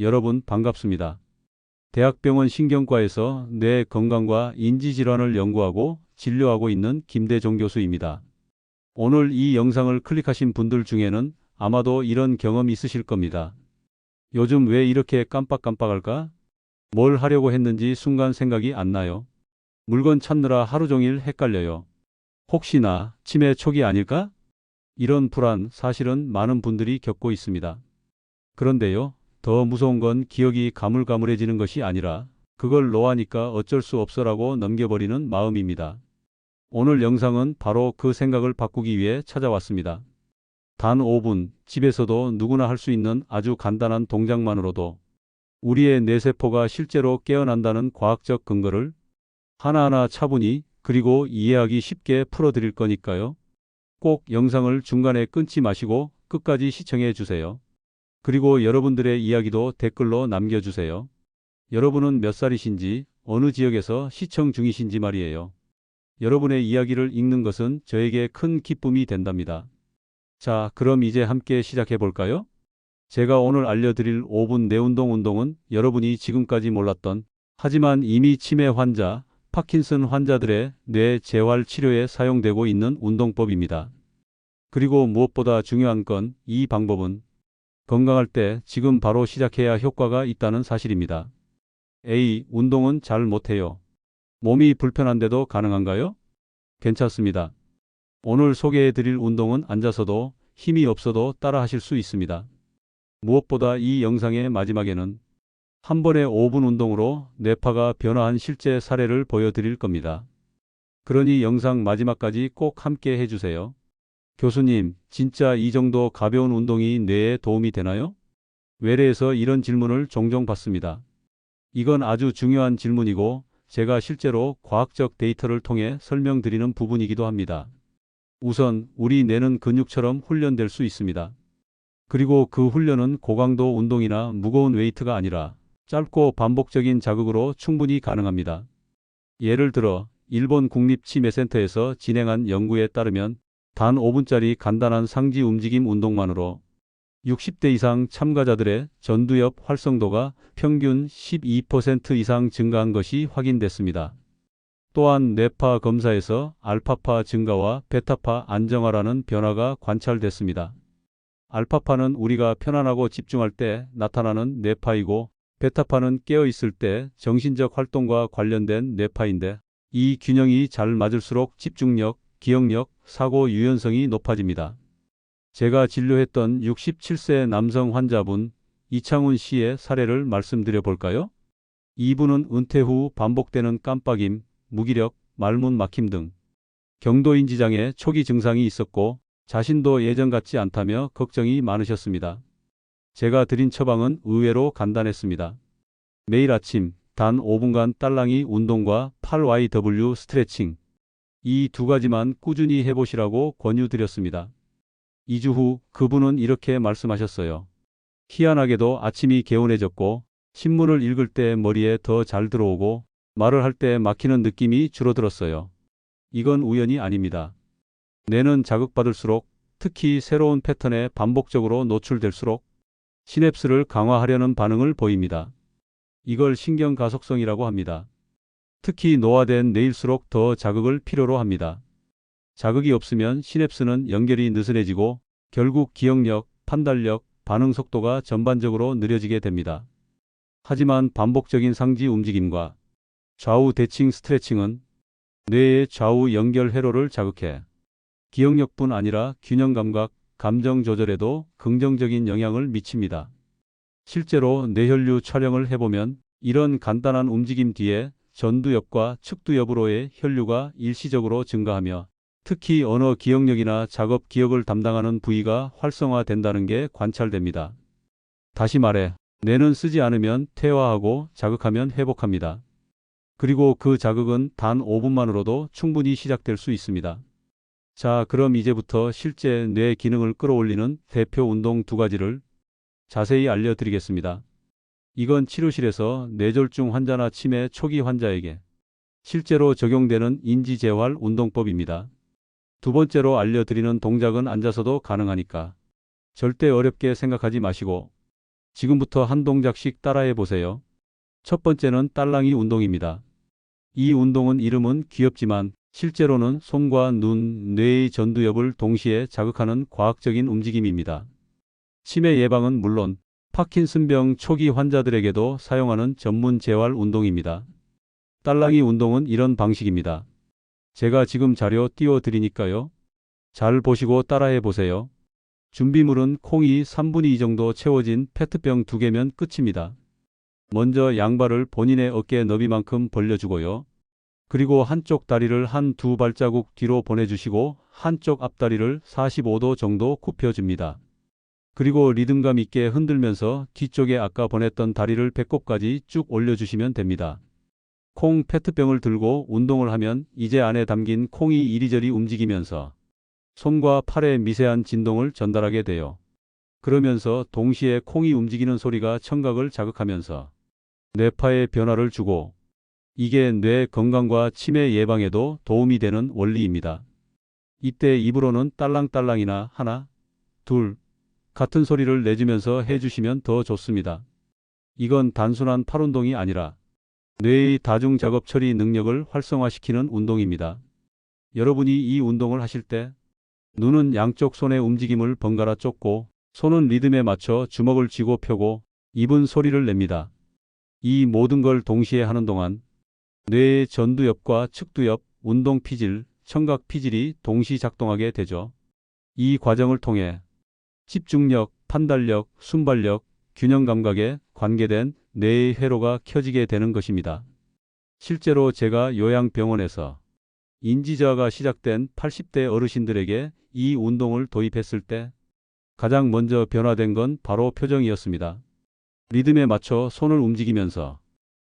여러분 반갑습니다. 대학병원 신경과에서 뇌 건강과 인지질환을 연구하고 진료하고 있는 김대종 교수입니다. 오늘 이 영상을 클릭하신 분들 중에는 아마도 이런 경험 있으실 겁니다. 요즘 왜 이렇게 깜빡깜빡할까? 뭘 하려고 했는지 순간 생각이 안 나요. 물건 찾느라 하루 종일 헷갈려요. 혹시나 치매 초기 아닐까? 이런 불안 사실은 많은 분들이 겪고 있습니다. 그런데요, 더 무서운 건 기억이 가물가물해지는 것이 아니라 그걸 노하니까 어쩔 수 없어라고 넘겨버리는 마음입니다. 오늘 영상은 바로 그 생각을 바꾸기 위해 찾아왔습니다. 단 5분, 집에서도 누구나 할 수 있는 아주 간단한 동작만으로도 우리의 뇌세포가 실제로 깨어난다는 과학적 근거를 하나하나 차분히 그리고 이해하기 쉽게 풀어드릴 거니까요. 꼭 영상을 중간에 끊지 마시고 끝까지 시청해 주세요. 그리고 여러분들의 이야기도 댓글로 남겨주세요. 여러분은 몇 살이신지, 어느 지역에서 시청 중이신지 말이에요. 여러분의 이야기를 읽는 것은 저에게 큰 기쁨이 된답니다. 자, 그럼 이제 함께 시작해 볼까요? 제가 오늘 알려드릴 5분 뇌운동 운동은 여러분이 지금까지 몰랐던 하지만 이미 치매 환자, 파킨슨 환자들의 뇌 재활 치료에 사용되고 있는 운동법입니다. 그리고 무엇보다 중요한 건 이 방법은 건강할 때 지금 바로 시작해야 효과가 있다는 사실입니다. A. 운동은 잘 못해요. 몸이 불편한데도 가능한가요? 괜찮습니다. 오늘 소개해 드릴 운동은 앉아서도 힘이 없어도 따라 하실 수 있습니다. 무엇보다 이 영상의 마지막에는 한 번의 5분 운동으로 뇌파가 변화한 실제 사례를 보여드릴 겁니다. 그러니 영상 마지막까지 꼭 함께 해주세요. 교수님, 진짜 이 정도 가벼운 운동이 뇌에 도움이 되나요? 외래에서 이런 질문을 종종 받습니다. 이건 아주 중요한 질문이고 제가 실제로 과학적 데이터를 통해 설명드리는 부분이기도 합니다. 우선 우리 뇌는 근육처럼 훈련될 수 있습니다. 그리고 그 훈련은 고강도 운동이나 무거운 웨이트가 아니라 짧고 반복적인 자극으로 충분히 가능합니다. 예를 들어 일본 국립치매센터에서 진행한 연구에 따르면 단 5분짜리 간단한 상지 움직임 운동만으로 60대 이상 참가자들의 전두엽 활성도가 평균 12% 이상 증가한 것이 확인됐습니다. 또한 뇌파 검사에서 알파파 증가와 베타파 안정화라는 변화가 관찰됐습니다. 알파파는 우리가 편안하고 집중할 때 나타나는 뇌파이고 베타파는 깨어 있을 때 정신적 활동과 관련된 뇌파인데 이 균형이 잘 맞을수록 집중력, 기억력, 사고 유연성이 높아집니다. 제가 진료했던 67세 남성 환자분 이창훈 씨의 사례를 말씀드려 볼까요? 이분은 은퇴 후 반복되는 깜빡임, 무기력, 말문 막힘 등 경도인지장애 초기 증상이 있었고 자신도 예전 같지 않다며 걱정이 많으셨습니다. 제가 드린 처방은 의외로 간단했습니다. 매일 아침 단 5분간 딸랑이 운동과 8YW 스트레칭 이 두 가지만 꾸준히 해보시라고 권유드렸습니다. 2주 후 그분은 이렇게 말씀하셨어요. 희한하게도 아침이 개운해졌고 신문을 읽을 때 머리에 더 잘 들어오고 말을 할 때 막히는 느낌이 줄어들었어요. 이건 우연이 아닙니다. 뇌는 자극받을수록 특히 새로운 패턴에 반복적으로 노출될수록 시냅스를 강화하려는 반응을 보입니다. 이걸 신경가속성이라고 합니다. 특히 노화된 뇌일수록 더 자극을 필요로 합니다. 자극이 없으면 시냅스는 연결이 느슨해지고 결국 기억력, 판단력, 반응 속도가 전반적으로 느려지게 됩니다. 하지만 반복적인 상지 움직임과 좌우 대칭 스트레칭은 뇌의 좌우 연결 회로를 자극해 기억력뿐 아니라 균형 감각, 감정 조절에도 긍정적인 영향을 미칩니다. 실제로 뇌혈류 촬영을 해보면 이런 간단한 움직임 뒤에 전두엽과 측두엽으로의 혈류가 일시적으로 증가하며 특히 언어 기억력이나 작업 기억을 담당하는 부위가 활성화된다는 게 관찰됩니다. 다시 말해, 뇌는 쓰지 않으면 퇴화하고 자극하면 회복합니다. 그리고 그 자극은 단 5분만으로도 충분히 시작될 수 있습니다. 자, 그럼 이제부터 실제 뇌 기능을 끌어올리는 대표 운동 두 가지를 자세히 알려드리겠습니다. 이건 치료실에서 뇌졸중 환자나 치매 초기 환자에게 실제로 적용되는 인지재활 운동법입니다. 두 번째로 알려드리는 동작은 앉아서도 가능하니까 절대 어렵게 생각하지 마시고 지금부터 한 동작씩 따라해 보세요. 첫 번째는 딸랑이 운동입니다. 이 운동은 이름은 귀엽지만 실제로는 손과 눈, 뇌의 전두엽을 동시에 자극하는 과학적인 움직임입니다. 치매 예방은 물론 파킨슨병 초기 환자들에게도 사용하는 전문 재활 운동입니다. 딸랑이 운동은 이런 방식입니다. 제가 지금 자료 띄워 드리니까요. 잘 보시고 따라해 보세요. 준비물은 콩이 3분의 2 정도 채워진 페트병 두 개면 끝입니다. 먼저 양발을 본인의 어깨 너비만큼 벌려주고요. 그리고 한쪽 다리를 한 두 발자국 뒤로 보내주시고 한쪽 앞다리를 45도 정도 굽혀줍니다. 그리고 리듬감 있게 흔들면서 뒤쪽에 아까 보냈던 다리를 배꼽까지 쭉 올려주시면 됩니다. 콩 페트병을 들고 운동을 하면 이제 안에 담긴 콩이 이리저리 움직이면서 손과 팔에 미세한 진동을 전달하게 돼요. 그러면서 동시에 콩이 움직이는 소리가 청각을 자극하면서 뇌파에 변화를 주고 이게 뇌 건강과 치매 예방에도 도움이 되는 원리입니다. 이때 입으로는 딸랑딸랑이나 하나, 둘 같은 소리를 내주면서 해주시면 더 좋습니다. 이건 단순한 팔 운동이 아니라 뇌의 다중 작업 처리 능력을 활성화시키는 운동입니다. 여러분이 이 운동을 하실 때 눈은 양쪽 손의 움직임을 번갈아 쫓고 손은 리듬에 맞춰 주먹을 쥐고 펴고 입은 소리를 냅니다. 이 모든 걸 동시에 하는 동안 뇌의 전두엽과 측두엽, 운동 피질, 청각 피질이 동시 작동하게 되죠. 이 과정을 통해 집중력, 판단력, 순발력, 균형 감각에 관계된 뇌의 회로가 켜지게 되는 것입니다. 실제로 제가 요양병원에서 인지저하가 시작된 80대 어르신들에게 이 운동을 도입했을 때 가장 먼저 변화된 건 바로 표정이었습니다. 리듬에 맞춰 손을 움직이면서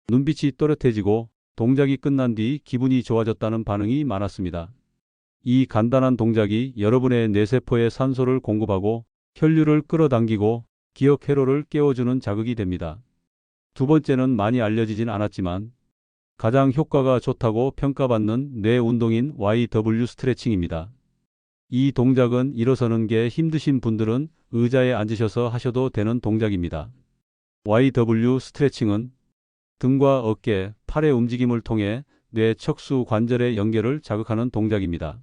눈빛이 또렷해지고 동작이 끝난 뒤 기분이 좋아졌다는 반응이 많았습니다. 이 간단한 동작이 여러분의 뇌세포에 산소를 공급하고 혈류를 끌어당기고 기억 회로를 깨워주는 자극이 됩니다. 두 번째는 많이 알려지진 않았지만 가장 효과가 좋다고 평가받는 뇌 운동인 YW 스트레칭입니다. 이 동작은 일어서는 게 힘드신 분들은 의자에 앉으셔서 하셔도 되는 동작입니다. YW 스트레칭은 등과 어깨, 팔의 움직임을 통해 뇌 척수 관절의 연결을 자극하는 동작입니다.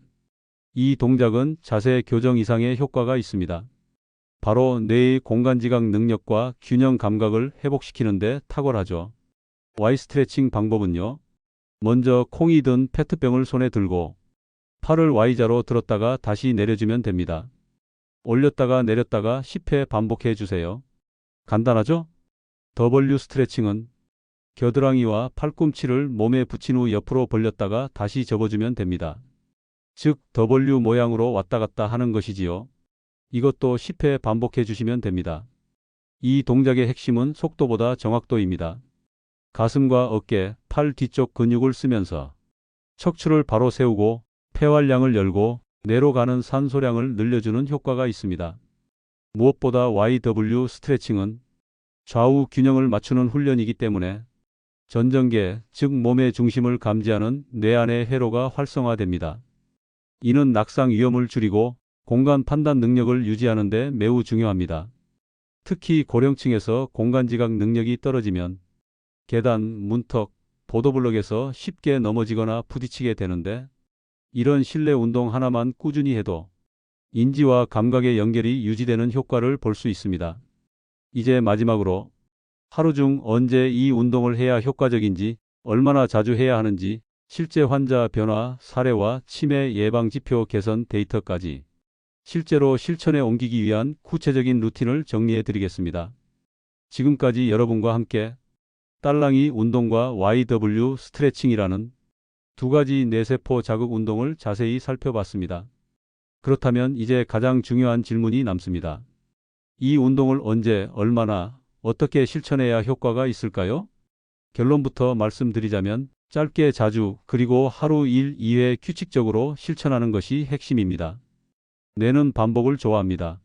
이 동작은 자세 교정 이상의 효과가 있습니다. 바로 뇌의 공간지각 능력과 균형 감각을 회복시키는데 탁월하죠. Y 스트레칭 방법은요. 먼저 콩이 든 페트병을 손에 들고 팔을 Y자로 들었다가 다시 내려주면 됩니다. 올렸다가 내렸다가 10회 반복해 주세요. 간단하죠? W 스트레칭은 겨드랑이와 팔꿈치를 몸에 붙인 후 옆으로 벌렸다가 다시 접어주면 됩니다. 즉 W 모양으로 왔다 갔다 하는 것이지요. 이것도 10회 반복해 주시면 됩니다. 이 동작의 핵심은 속도보다 정확도입니다. 가슴과 어깨, 팔 뒤쪽 근육을 쓰면서 척추를 바로 세우고 폐활량을 열고 뇌로 가는 산소량을 늘려주는 효과가 있습니다. 무엇보다 YW 스트레칭은 좌우 균형을 맞추는 훈련이기 때문에 전정계, 즉 몸의 중심을 감지하는 뇌 안의 회로가 활성화됩니다. 이는 낙상 위험을 줄이고 공간 판단 능력을 유지하는 데 매우 중요합니다. 특히 고령층에서 공간 지각 능력이 떨어지면 계단, 문턱, 보도블럭에서 쉽게 넘어지거나 부딪히게 되는데 이런 실내 운동 하나만 꾸준히 해도 인지와 감각의 연결이 유지되는 효과를 볼 수 있습니다. 이제 마지막으로 하루 중 언제 이 운동을 해야 효과적인지, 얼마나 자주 해야 하는지, 실제 환자 변화 사례와 치매 예방 지표 개선 데이터까지 실제로 실천에 옮기기 위한 구체적인 루틴을 정리해 드리겠습니다. 지금까지 여러분과 함께 딸랑이 운동과 YW 스트레칭이라는 두 가지 뇌세포 자극 운동을 자세히 살펴봤습니다. 그렇다면 이제 가장 중요한 질문이 남습니다. 이 운동을 언제, 얼마나, 어떻게 실천해야 효과가 있을까요? 결론부터 말씀드리자면 짧게 자주 그리고 하루 1, 2회 규칙적으로 실천하는 것이 핵심입니다. 뇌는 반복을 좋아합니다.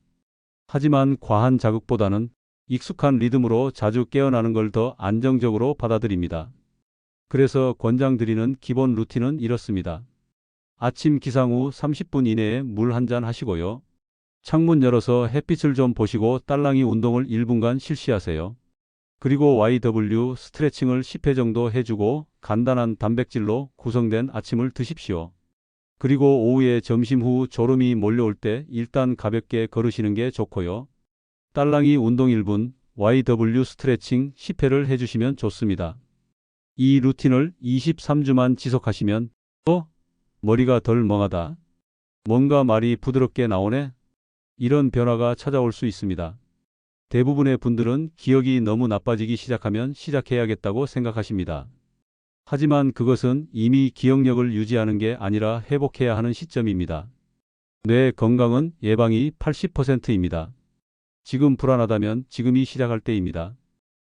하지만 과한 자극보다는 익숙한 리듬으로 자주 깨어나는 걸 더 안정적으로 받아들입니다. 그래서 권장드리는 기본 루틴은 이렇습니다. 아침 기상 후 30분 이내에 물 한 잔 하시고요. 창문 열어서 햇빛을 좀 보시고 딸랑이 운동을 1분간 실시하세요. 그리고 YW 스트레칭을 10회 정도 해주고 간단한 단백질로 구성된 아침을 드십시오. 그리고 오후에 점심 후 졸음이 몰려올 때 일단 가볍게 걸으시는 게 좋고요. 딸랑이 운동 1분, YW 스트레칭 10회를 해주시면 좋습니다. 이 루틴을 23주만 지속하시면 또 머리가 덜 멍하다. 뭔가 말이 부드럽게 나오네. 이런 변화가 찾아올 수 있습니다. 대부분의 분들은 기억이 너무 나빠지기 시작하면 시작해야겠다고 생각하십니다. 하지만 그것은 이미 기억력을 유지하는 게 아니라 회복해야 하는 시점입니다. 뇌 건강은 예방이 80%입니다. 지금 불안하다면 지금이 시작할 때입니다.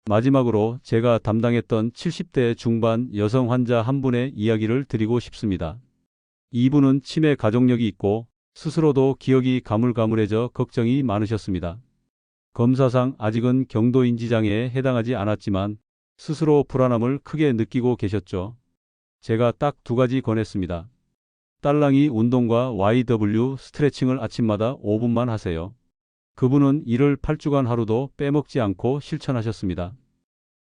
마지막으로 제가 담당했던 70대 중반 여성 환자 한 분의 이야기를 드리고 싶습니다. 이분은 치매 가족력이 있고 스스로도 기억이 가물가물해져 걱정이 많으셨습니다. 검사상 아직은 경도인지 장애에 해당하지 않았지만 스스로 불안함을 크게 느끼고 계셨죠. 제가 딱 두 가지 권했습니다. 딸랑이 운동과 YW 스트레칭을 아침마다 5분만 하세요. 그분은 이를 8주간 하루도 빼먹지 않고 실천하셨습니다.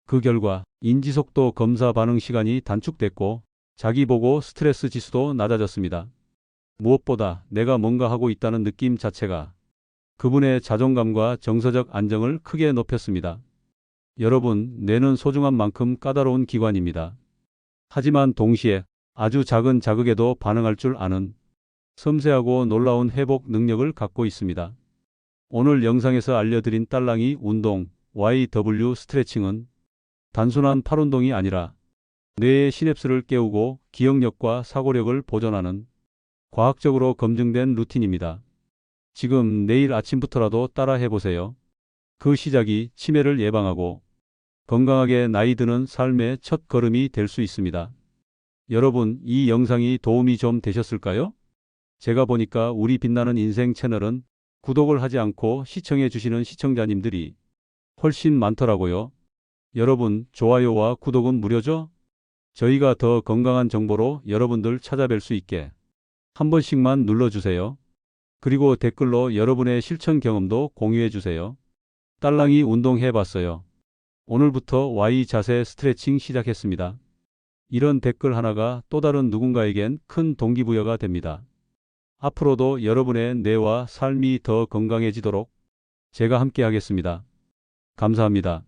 그 결과 인지속도 검사 반응 시간이 단축됐고 자기 보고 스트레스 지수도 낮아졌습니다. 무엇보다 내가 뭔가 하고 있다는 느낌 자체가 그분의 자존감과 정서적 안정을 크게 높였습니다. 여러분, 뇌는 소중한 만큼 까다로운 기관입니다. 하지만 동시에 아주 작은 자극에도 반응할 줄 아는 섬세하고 놀라운 회복 능력을 갖고 있습니다. 오늘 영상에서 알려드린 딸랑이 운동 YW 스트레칭은 단순한 팔 운동이 아니라 뇌의 시냅스를 깨우고 기억력과 사고력을 보존하는 과학적으로 검증된 루틴입니다. 지금 내일 아침부터라도 따라 해보세요. 그 시작이 치매를 예방하고 건강하게 나이 드는 삶의 첫 걸음이 될 수 있습니다. 여러분, 이 영상이 도움이 좀 되셨을까요? 제가 보니까 우리 빛나는 인생 채널은 구독을 하지 않고 시청해 주시는 시청자님들이 훨씬 많더라고요. 여러분, 좋아요와 구독은 무료죠? 저희가 더 건강한 정보로 여러분들 찾아뵐 수 있게 한 번씩만 눌러주세요. 그리고 댓글로 여러분의 실천 경험도 공유해 주세요. 딸랑이 운동 해봤어요. 오늘부터 Y 자세 스트레칭 시작했습니다. 이런 댓글 하나가 또 다른 누군가에겐 큰 동기부여가 됩니다. 앞으로도 여러분의 뇌와 삶이 더 건강해지도록 제가 함께 하겠습니다. 감사합니다.